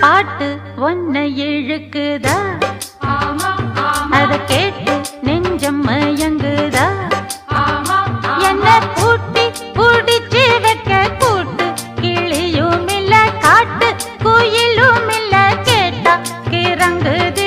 பாட்டு ஒன்ன இழுக்குதா? அத கேட்டு நெஞ்சம் மயங்குதா? என்ன கூட்டி குடிச்சு வைக்க கூட்டு கிளியும் இல்ல காட்டு குயிலும் இல்ல கேட்டா கிறங்குது